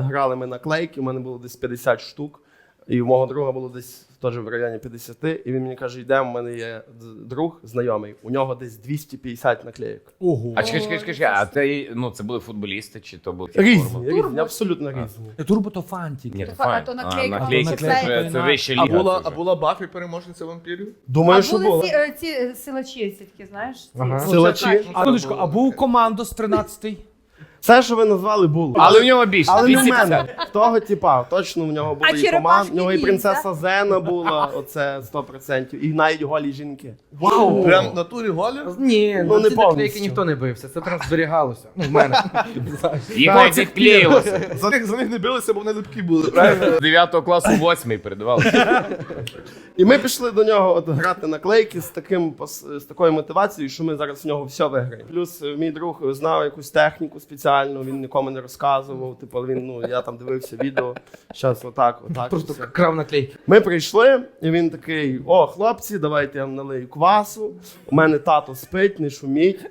Грали ми наклейки, у мене було десь 50 штук, і у мого друга було десь теж в районі 50. І він мені каже: йдемо, в мене є друг знайомий, у нього десь 250 наклейок. Ого. А чекай, чекай, чекай, чекай, а ти, ну, це були футболісти, чи то були Різні, різні, абсолютно різні. Турбо то фантик. Ні, То фа- а то наклейки, а це, вже- це на- вища А була, це а вже. була Баффі переможниця вампірів? Думаю, а що були було. ці, е, ці силачі, ці такі, знаєш? Ці, Ага. Силачі? шукачі. А Секундочку, а був командос 13-й? Все, що ви назвали, було. Але в нього більше. Але не в 250. мене. В того типа, точно в нього були А і черепашки команд, в нього і ніндзя? принцеса Зена була, оце 100%, і навіть голі жінки. Вау! Прям в натурі голі? Ні, Ну, ну не ці повністю. наклейки ніхто не бився. Це прям зберігалося. Ну, в мене. Їх навіть не клеїлося. За них, за них не билися, бо вони липкі були, правильно? З 9 класу 8 передавали. І ми пішли до нього от, грати наклейки з таким пос- з такою мотивацією, що ми зараз в нього все виграємо. Плюс е, мій друг знав якусь техніку спеціальну, він нікому не розказував. Типу, він ну я там дивився відео. Зараз отак, отак. Просто все. крав наклейки. Ми прийшли, і він такий: о, хлопці, давайте я вам налию квасу. У мене тато спить, не шуміть.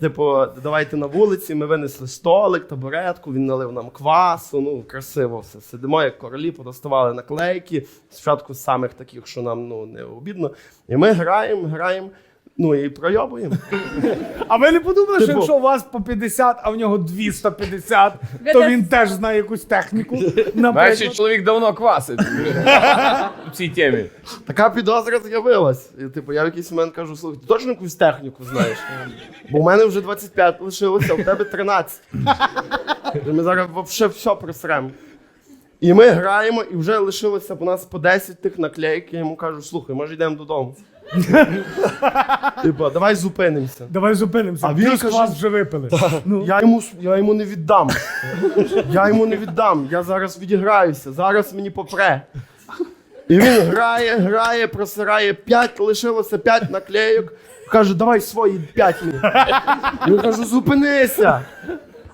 Типу, давайте на вулиці. Ми винесли столик, табуретку, він налив нам квасу. Ну, красиво все. Сидимо, як королі, подоставали наклейки. Спочатку самих таких, що нам ну, не обідно. І ми граємо, граємо. Ну і пройобуємо. А ви не подумали, що Типу- якщо у вас по 50, а в нього 250, то він теж знає якусь техніку. Наприклад. чоловік давно квасить в цій темі. Така підозра з'явилась. І, типу, я в якийсь момент кажу, слухай, ти точно якусь техніку знаєш? Бо в мене вже 25 лишилося, а в тебе 13. І ми зараз взагалі все просремо. І ми граємо, і вже лишилося у нас по 10 тих наклейок. Я йому кажу, слухай, може йдемо додому. Типу, давай зупинимося. Давай зупинимося. А він Плюс каже- вас вже випили. Ну, Я йому, с- я йому не віддам. Я йому не віддам. Я зараз відіграюся, зараз мені попре. І він грає, грає, просирає п'ять, лишилося п'ять наклейок. Каже, давай свої п'ять мені. Я кажу, зупинися.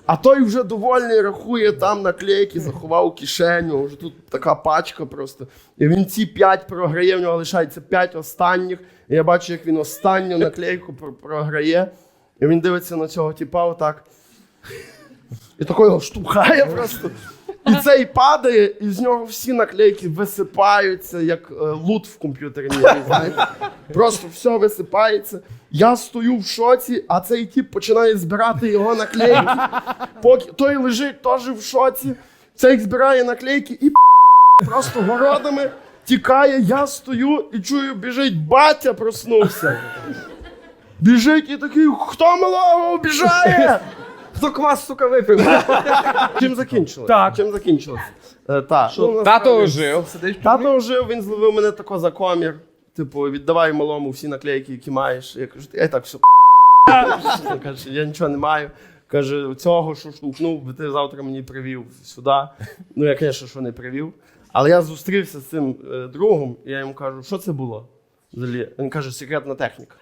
А той вже довольний рахує там наклейки, заховав у кишеню. Вже тут така пачка просто. І він ці п'ять програє, в нього лишається п'ять останніх. І я бачу, як він останню наклейку програє. І він дивиться на цього типа отак. І такого штовхає просто. І цей падає, і з нього всі наклейки висипаються, як е, лут в комп'ютерній знаєте. Просто все висипається. Я стою в шоці, а цей тип починає збирати його наклейки. Поки той лежить теж в шоці. Цей збирає наклейки і просто городами тікає. Я стою і чую, біжить батя, проснувся. Біжить і такий, хто малого обіжає? Хто квас, сука, випив? Чим закінчилось? Так. Чим закінчилось? Е, та. ну, Тато ожив. Тато ожив, він зловив мене тако за комір. Типу, віддавай малому всі наклейки, які маєш. Я кажу, я і так все. Він каже, я нічого не маю. Каже, цього, що штовхнув, би ти завтра мені привів сюди. Ну, я, звісно, що не привів. Але я зустрівся з цим е, другом, і я йому кажу, що це було? Взагалі. Він каже, секретна техніка.